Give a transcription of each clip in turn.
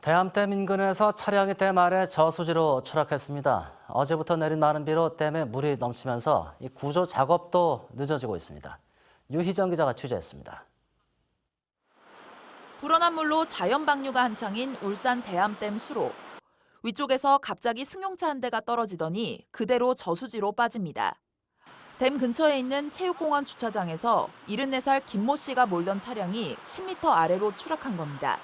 대암댐 인근에서 차량이 댐 아래 저수지로 추락했습니다. 어제부터 내린 많은 비로 댐에 물이 넘치면서 이 구조 작업도 늦어지고 있습니다. 유희정 기자가 취재했습니다. 불어난 물로 자연 방류가 한창인 울산 대암댐 수로. 위쪽에서 갑자기 승용차 한 대가 떨어지더니 그대로 저수지로 빠집니다. 댐 근처에 있는 체육공원 주차장에서 74살 김모 씨가 몰던 차량이 10m 아래로 추락한 겁니다.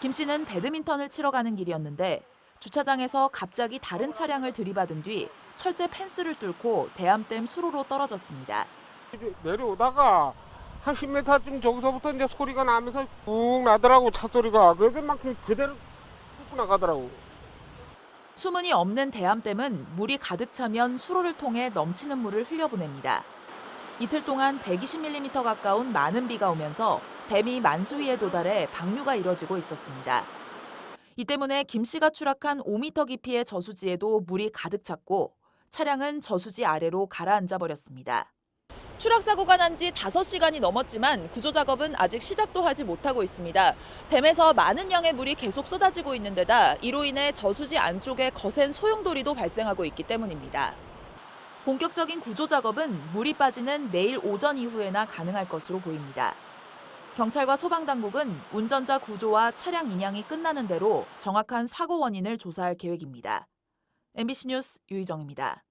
김 씨는 배드민턴을 치러 가는 길이었는데 주차장에서 갑자기 다른 차량을 들이받은 뒤 철제 펜스를 뚫고 대암댐 수로로 떨어졌습니다. 내려오다가 한 10m쯤 저기서부터 이제 소리가 나면서 푹 나더라고 차 소리가 그만큼 그대로 뚫고 나가더라고. 수문이 없는 대암댐은 물이 가득 차면 수로를 통해 넘치는 물을 흘려보냅니다. 이틀 동안 120mm 가까운 많은 비가 오면서 댐이 만수위에 도달해 방류가 이뤄지고 있었습니다. 이 때문에 김 씨가 추락한 5m 깊이의 저수지에도 물이 가득 찼고 차량은 저수지 아래로 가라앉아 버렸습니다. 추락 사고가 난 지 5시간이 넘었지만 구조 작업은 아직 시작도 하지 못하고 있습니다. 댐에서 많은 양의 물이 계속 쏟아지고 있는 데다 이로 인해 저수지 안쪽에 거센 소용돌이도 발생하고 있기 때문입니다. 본격적인 구조 작업은 물이 빠지는 내일 오전 이후에나 가능할 것으로 보입니다. 경찰과 소방당국은 운전자 구조와 차량 인양이 끝나는 대로 정확한 사고 원인을 조사할 계획입니다. MBC 뉴스 유희정입니다.